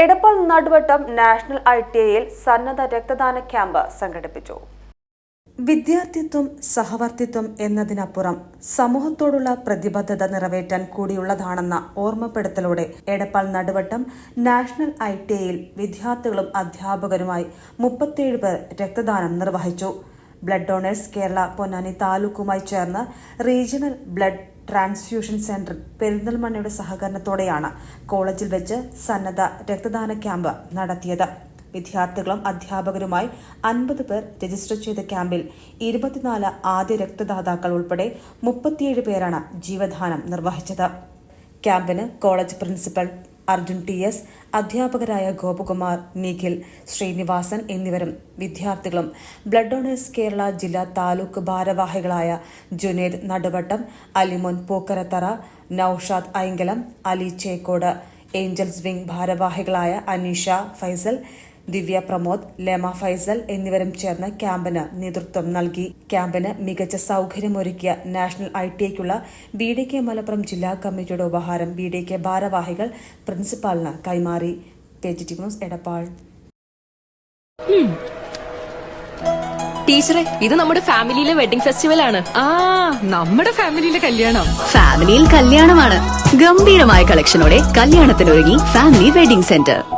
Edappal Naduvattam national I T ഐയിൽ സന്നദ്ധ രക്തദാന ക്യാമ്പ് സംഘടിപ്പിച്ചു. വിദ്യാർത്ഥിത്വം സഹവർത്തിത്വം എന്നതിനപ്പുറം സമൂഹത്തോടുള്ള പ്രതിബദ്ധത നിറവേറ്റാൻ കൂടിയുള്ളതാണെന്ന ഓർമ്മപ്പെടുത്തലോടെ Edappal Naduvattam national I T ഐയിൽ വിദ്യാർത്ഥികളും അധ്യാപകരുമായി മുപ്പത്തിയേഴ് പേർ രക്തദാനം നിർവഹിച്ചു. ബ്ലഡ് ഡൊണേഴ്സ് കേരള പൊന്നാനി താലൂക്കുമായി ചേർന്ന് റീജിയണൽ ബ്ലഡ് ട്രാൻസ്ഫ്യൂഷൻ സെന്റർ പെരിന്തൽമണ്ണയുടെ സഹകരണത്തോടെയാണ് കോളേജിൽ വെച്ച് സന്നദ്ധ രക്തദാന ക്യാമ്പ് നടത്തിയത്. വിദ്യാർത്ഥികളും അധ്യാപകരുമായി അൻപത് പേർ രജിസ്റ്റർ ചെയ്ത ക്യാമ്പിൽ ഇരുപത്തിനാല് ആദ്യ രക്തദാതാക്കൾ ഉൾപ്പെടെ മുപ്പത്തിയേഴ് പേരാണ് ജീവദാനം നിർവഹിച്ചത്. ക്യാമ്പിന് college principal Arjun T S അധ്യാപകരായ ഗോപകുമാർ നിഖിൽ ശ്രീനിവാസൻ എന്നിവരും വിദ്യാർത്ഥികളും. ബ്ലഡ് ഡോണേഴ്സ് കേരള ജില്ലാ താലൂക്ക് ഭാരവാഹികളായ ജുനേദ് നടുവട്ടം അലിമോൻ പൂക്കരത്തറ നൌഷാദ് ഐങ്കലം അലി ചേക്കോട് ഏഞ്ചൽസ് വിംഗ് ഭാരവാഹികളായ അനീഷ ഫൈസൽ ദിവ്യ പ്രമോദ് ലേമ ഫൈസൽ എന്നിവരും ചേർന്ന് ക്യാമ്പിന് നേതൃത്വം നൽകി. ക്യാമ്പിന് മികച്ച സൗകര്യമൊരുക്കിയ നാഷണൽ ഐ ടി ഐക്കുള്ള ബി ഡി കെ മലപ്പുറം ജില്ലാ കമ്മിറ്റിയുടെ ഉപഹാരം ബി ഡി കെ ഭാരവാഹികൾ പ്രിൻസിപ്പാളിന് കൈമാറി. ന്യൂസ് എടപ്പാൾ. ടീച്ചറെ ഇത് നമ്മുടെ ഫാമിലിയിലെ വെഡിങ് ഫെസ്റ്റിവൽ ആണ് ആ നമ്മുടെ ഫാമിലിയിലെ കല്യാണം. ഫാമിലിയിൽ കല്യാണമാണ്. ഗംഭീരമായ കളക്ഷനോടെ കല്യാണത്തിനൊരുങ്ങി ഫാമിലി വെഡിംഗ് സെന്റർ.